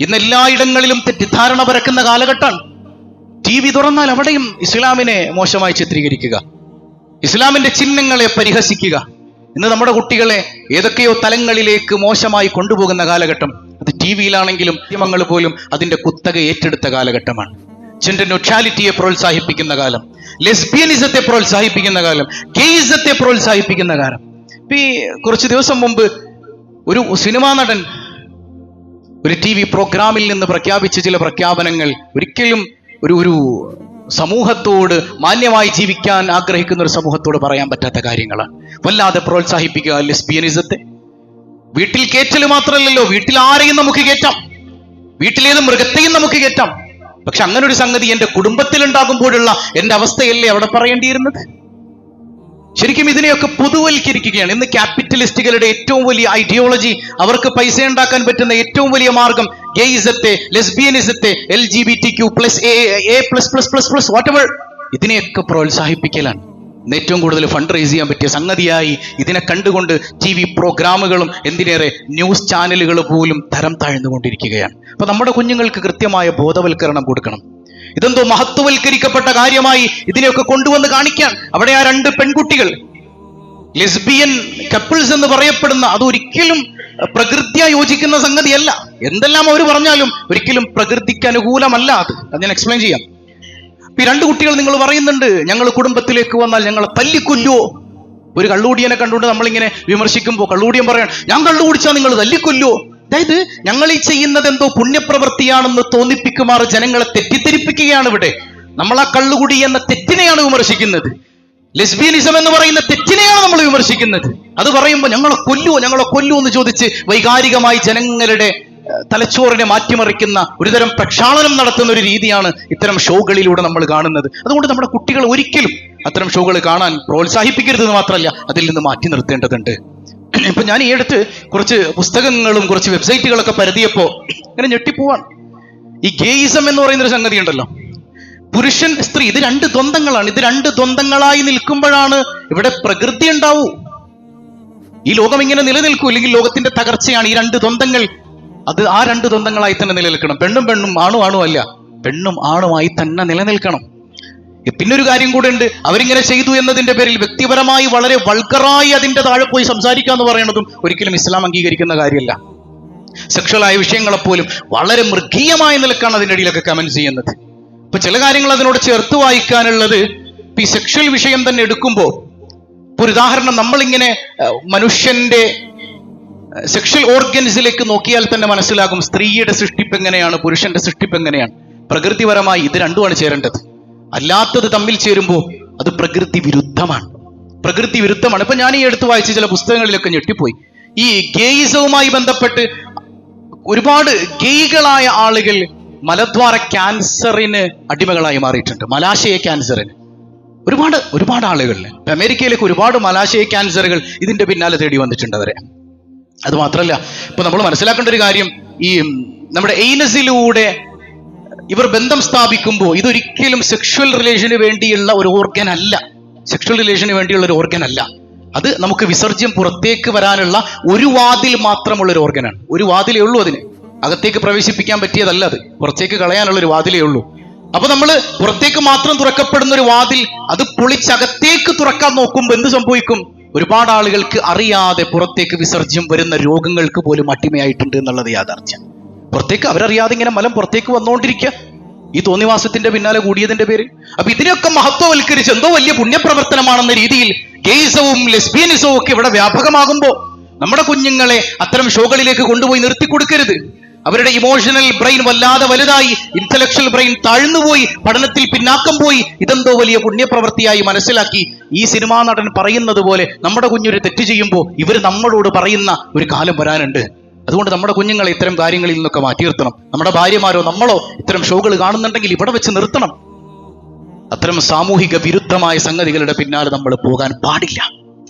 ഇന്ന് എല്ലായിടങ്ങളിലും തെറ്റിദ്ധാരണ പരക്കുന്ന കാലഘട്ടമാണ് ടി വി തുറന്നാൽ അവിടെയും ഇസ്ലാമിനെ മോശമായി ചിത്രീകരിക്കുക. ഇസ്ലാമിന്റെ ചിഹ്നങ്ങളെ പരിഹസിക്കുക. ഇന്ന് നമ്മുടെ കുട്ടികളെ ഏതൊക്കെയോ തലങ്ങളിലേക്ക് മോശമായി കൊണ്ടുപോകുന്ന കാലഘട്ടം. അത് ടി വിയിലാണെങ്കിലും മാധ്യമങ്ങൾ പോലും അതിന്റെ കുത്തക ഏറ്റെടുത്ത കാലഘട്ടമാണ്. ജെൻഡർ ന്യൂട്രാലിറ്റിയെ പ്രോത്സാഹിപ്പിക്കുന്ന കാലം. ലെസ്ബിയനിസത്തെ പ്രോത്സാഹിപ്പിക്കുന്ന കാലം. ഗെയിസത്തെ പ്രോത്സാഹിപ്പിക്കുന്ന കാലം. ഈ കുറച്ച് ദിവസം മുമ്പ് ഒരു സിനിമാ നടൻ ഒരു ടി വി പ്രോഗ്രാമിൽ നിന്ന് പ്രഖ്യാപിച്ച ചില പ്രഖ്യാപനങ്ങൾ ഒരിക്കലും ഒരു ഒരു സമൂഹത്തോട് മാന്യമായി ജീവിക്കാൻ ആഗ്രഹിക്കുന്ന ഒരു സമൂഹത്തോട് പറയാൻ പറ്റാത്ത കാര്യങ്ങളാണ് വല്ലാതെ പ്രോത്സാഹിപ്പിക്കുക ലെസ്ബിയനിസത്തെ. വീട്ടിൽ കയറ്റൽ മാത്രമല്ലല്ലോ വീട്ടിൽ ആരെയും നമുക്ക് കേറ്റാം. വീട്ടിലേത് മൃഗത്തെയും നമുക്ക് കേറ്റാം. പക്ഷെ അങ്ങനെ ഒരു സംഗതി എന്റെ കുടുംബത്തിൽ ഉണ്ടാകുമ്പോഴുള്ള എന്റെ അവസ്ഥയല്ലേ അവിടെ പറയേണ്ടിയിരുന്നത്? ശരിക്കും ഇതിനെയൊക്കെ പൊതുവൽക്കരിക്കുകയാണ്. ഇന്ന് ക്യാപിറ്റലിസ്റ്റുകളുടെ ഏറ്റവും വലിയ ഐഡിയോളജി അവർക്ക് പൈസ ഉണ്ടാക്കാൻ പറ്റുന്ന ഏറ്റവും വലിയ മാർഗം ഗെയ്സത്തെ ലെസ്ബിയനിസത്തെ L G B T Q plus A plus plus plus plus whatever ഇതിനെയൊക്കെ പ്രോത്സാഹിപ്പിക്കലാണ്. ഏറ്റവും കൂടുതൽ ഫണ്ട് റേസ് ചെയ്യാൻ പറ്റിയ സംഗതിയായി ഇതിനെ കണ്ടുകൊണ്ട് ടി വി പ്രോഗ്രാമുകളും എന്തിനേറെ ന്യൂസ് ചാനലുകൾ പോലും തരം താഴ്ന്നുകൊണ്ടിരിക്കുകയാണ്. അപ്പൊ നമ്മുടെ കുഞ്ഞുങ്ങൾക്ക് കൃത്യമായ ബോധവൽക്കരണം കൊടുക്കണം. ഇതെന്തോ മഹത്വവൽക്കരിക്കപ്പെട്ട കാര്യമായി ഇതിനെയൊക്കെ കൊണ്ടുവന്ന് കാണിക്കാൻ. അവിടെ ആ രണ്ട് പെൺകുട്ടികൾ ലെസ്ബിയൻ കപ്പിൾസ് എന്ന് പറയപ്പെടുന്ന അതൊരിക്കലും പ്രകൃതിയാ യോജിക്കുന്ന സംഗതിയല്ല. എന്തെല്ലാം അവർ പറഞ്ഞാലും ഒരിക്കലും പ്രകൃതിക്ക് അനുകൂലമല്ല അത്. അത് ഞാൻ എക്സ്പ്ലെയിൻ ചെയ്യാം. ഈ രണ്ട് കുട്ടികൾ നിങ്ങൾ പറയുന്നുണ്ട് ഞങ്ങൾ കുടുംബത്തിലേക്ക് വന്നാൽ ഞങ്ങളെ തല്ലിക്കൊല്ലോ. ഒരു കള്ളുകൂടിയനെ കണ്ടുകൊണ്ട് നമ്മളിങ്ങനെ വിമർശിക്കുമ്പോൾ കള്ളുകൂടിയൻ പറയാൻ ഞാൻ കള്ളു കുടിച്ചാൽ നിങ്ങൾ തല്ലിക്കൊല്ലുവോ അതായത് ഞങ്ങൾ ഈ ചെയ്യുന്നത് എന്തോ പുണ്യപ്രവൃത്തിയാണെന്ന് തോന്നിപ്പിക്കുമാർ ജനങ്ങളെ തെറ്റിദ്ധരിപ്പിക്കുകയാണ് ഇവിടെ. നമ്മൾ ആ കള്ളുകുടി എന്ന തെറ്റിനെയാണ് വിമർശിക്കുന്നത്. ലെസ്ബിയനിസം എന്ന് പറയുന്ന തെറ്റിനെയാണ് നമ്മൾ വിമർശിക്കുന്നത്. അത് പറയുമ്പോൾ ഞങ്ങളെ കൊല്ലുവോ ഞങ്ങളെ കൊല്ലുവോ എന്ന് ചോദിച്ച് വൈകാരികമായി ജനങ്ങളുടെ തലച്ചോറിനെ മാറ്റിമറിക്കുന്ന ഒരുതരം പ്രക്ഷാളനം നടത്തുന്ന ഒരു രീതിയാണ് ഇത്തരം ഷോകളിലൂടെ നമ്മൾ കാണുന്നത്. അതുകൊണ്ട് നമ്മുടെ കുട്ടികൾ ഒരിക്കലും അത്തരം ഷോകൾ കാണാൻ പ്രോത്സാഹിപ്പിക്കരുത് എന്ന് മാത്രമല്ല അതിൽ നിന്ന് മാറ്റി നിർത്തേണ്ടതുണ്ട്. ഇപ്പൊ ഞാൻ ഈ അടുത്ത് കുറച്ച് പുസ്തകങ്ങളും കുറച്ച് വെബ്സൈറ്റുകളൊക്കെ പരതിയപ്പോ ഇങ്ങനെ ഞെട്ടിപ്പോവാണ്. ഈ ഗേയിസം എന്ന് പറയുന്ന ഒരു സംഗതി ഉണ്ടല്ലോ. പുരുഷൻ സ്ത്രീ ഇത് രണ്ട് ദ്വന്ദ്ങ്ങളാണ് ഇത് രണ്ട് ദ്വന്ദ്ങ്ങളായി നിൽക്കുമ്പോഴാണ് ഇവിടെ പ്രകൃതി ഉണ്ടാവൂ. ഈ ലോകം ഇങ്ങനെ നിലനിൽക്കൂ. അല്ലെങ്കിൽ ലോകത്തിന്റെ തകർച്ചയാണ് ഈ രണ്ട് ദ്വന്ദ്ങ്ങൾ അത് ആ രണ്ട് ദ്വന്ദ്ങ്ങളായി തന്നെ നിലനിൽക്കണം. പെണ്ണും പെണ്ണും ആണു ആണു അല്ല. പെണ്ണും ആണുമായി തന്നെ നിലനിൽക്കണം. പിന്നെ ഒരു കാര്യം കൂടെ ഉണ്ട് അവരിങ്ങനെ ചെയ്തു എന്നതിന്റെ പേരിൽ വ്യക്തിപരമായി വളരെ വൾക്കറായി അതിന്റെ താഴെ പോയി സംസാരിക്കുക എന്ന് പറയുന്നതും ഒരിക്കലും ഇസ്ലാം അംഗീകരിക്കുന്ന കാര്യമല്ല. സെക്ഷലായ വിഷയങ്ങളെപ്പോലും വളരെ മൃഗീയമായ നിലക്കാണ് അതിന്റെ ഇടയിലൊക്കെ കമന്റ് ചെയ്യുന്നത്. ഇപ്പൊ ചില കാര്യങ്ങൾ അതിനോട് ചേർത്ത് വായിക്കാനുള്ളത് ഈ സെക്ഷൽ വിഷയം തന്നെ എടുക്കുമ്പോൾ ഇപ്പൊ ഒരു ഉദാഹരണം നമ്മളിങ്ങനെ മനുഷ്യന്റെ സെക്ഷൽ ഓർഗൻസിലേക്ക് നോക്കിയാൽ തന്നെ മനസ്സിലാകും സ്ത്രീയുടെ സൃഷ്ടിപ്പ് എങ്ങനെയാണ് പുരുഷന്റെ സൃഷ്ടിപ്പ് എങ്ങനെയാണ്. പ്രകൃതിപരമായി ഇത് രണ്ടുമാണ് ചേരേണ്ടത്. അല്ലാത്തത് തമ്മിൽ ചേരുമ്പോൾ അത് പ്രകൃതി വിരുദ്ധമാണ്. പ്രകൃതി വിരുദ്ധമാണ്. ഇപ്പൊ ഞാൻ ഈ എടുത്ത് വായിച്ച ചില പുസ്തകങ്ങളിലൊക്കെ ഞെട്ടിപ്പോയി. ഈ ഗേയിസവുമായി ബന്ധപ്പെട്ട് ഒരുപാട് ഗെയ്കളായ ആളുകൾ മലദ്വാര ക്യാൻസറിന് അടിമകളായി മാറിയിട്ടുണ്ട്. മലാശയ ക്യാൻസറിന്. ഒരുപാട് ഒരുപാട് ആളുകളിൽ. അമേരിക്കയിലേക്ക് ഒരുപാട് മലാശയ ക്യാൻസറുകൾ ഇതിന്റെ പിന്നാലെ തേടി വന്നിട്ടുണ്ട് അവരെ. അത് മാത്രമല്ല ഇപ്പൊ നമ്മൾ മനസ്സിലാക്കേണ്ട ഒരു കാര്യം ഈ നമ്മുടെ എയ്നസിലൂടെ ഇവർ ബന്ധം സ്ഥാപിക്കുമ്പോൾ ഇതൊരിക്കലും സെക്ഷൽ റിലേഷന് വേണ്ടിയുള്ള ഒരു ഓർഗൻ അല്ല. സെക്ഷൽ റിലേഷന് വേണ്ടിയുള്ള ഒരു ഓർഗൻ അല്ല. അത് നമുക്ക് വിസർജ്യം പുറത്തേക്ക് വരാനുള്ള ഒരു വാതിൽ മാത്രമുള്ള ഒരു ഓർഗനാണ് ഒരു വാതിലേ ഉള്ളൂ അതിന്. അകത്തേക്ക് പ്രവേശിപ്പിക്കാൻ പറ്റിയതല്ല അത്. പുറത്തേക്ക് കളയാനുള്ള ഒരു വാതിലേ ഉള്ളൂ. അപ്പൊ നമ്മൾ പുറത്തേക്ക് മാത്രം തുറക്കപ്പെടുന്ന ഒരു വാതിൽ അത് പൊളിച്ചകത്തേക്ക് തുറക്കാൻ നോക്കുമ്പോൾ എന്ത് സംഭവിക്കും? ഒരുപാട് ആളുകൾക്ക് അറിയാതെ പുറത്തേക്ക് വിസർജ്യം വരുന്ന രോഗങ്ങൾക്ക് പോലും അടിമയായിട്ടുണ്ട് എന്നുള്ളത് യാഥാർത്ഥ്യം. പുറത്തേക്ക് അവരറിയാതെ ഇങ്ങനെ മലം പുറത്തേക്ക് വന്നുകൊണ്ടിരിക്കുക. ഈ തോന്നിവാസത്തിന്റെ പിന്നാലെ കൂടിയതിന്റെ പേര് അപ്പൊ ഇതിനെയൊക്കെ മഹത്വവൽക്കരിച്ച് എന്തോ വലിയ പുണ്യപ്രവർത്തനമാണെന്ന രീതിയിൽ ഗെയ്സവും ലെസ്ബിയനിസവും ഒക്കെ ഇവിടെ വ്യാപകമാകുമ്പോൾ നമ്മുടെ കുഞ്ഞുങ്ങളെ അത്തരം ഷോകളിലേക്ക് കൊണ്ടുപോയി നിർത്തി കൊടുക്കരുത് അവരുടെ ഇമോഷണൽ ബ്രെയിൻ വല്ലാതെ വലുതായി ഇന്റലക്ച്വൽ ബ്രെയിൻ താഴ്ന്നുപോയി പഠനത്തിൽ പിന്നാക്കം പോയി ഇതെന്തോ വലിയ പുണ്യപ്രവൃത്തിയായി മനസ്സിലാക്കി ഈ സിനിമാ നടൻ പറയുന്നത് പോലെ നമ്മുടെ കുഞ്ഞൊരു തെറ്റ് ചെയ്യുമ്പോൾ ഇവർ നമ്മളോട് പറയുന്ന ഒരു കാലം വരാനുണ്ട്. അതുകൊണ്ട് നമ്മുടെ കുഞ്ഞുങ്ങളെ ഇത്തരം കാര്യങ്ങളിൽ നിന്നൊക്കെ മാറ്റിയിർത്തണം നമ്മുടെ ഭാര്യമാരോ നമ്മളോ ഇത്തരം ഷോകൾ കാണുന്നുണ്ടെങ്കിൽ ഇവിടെ വെച്ച് നിർത്തണം. അത്തരം സാമൂഹിക വിരുദ്ധമായ സംഗതികളുടെ പിന്നാലെ നമ്മൾ പോകാൻ പാടില്ല.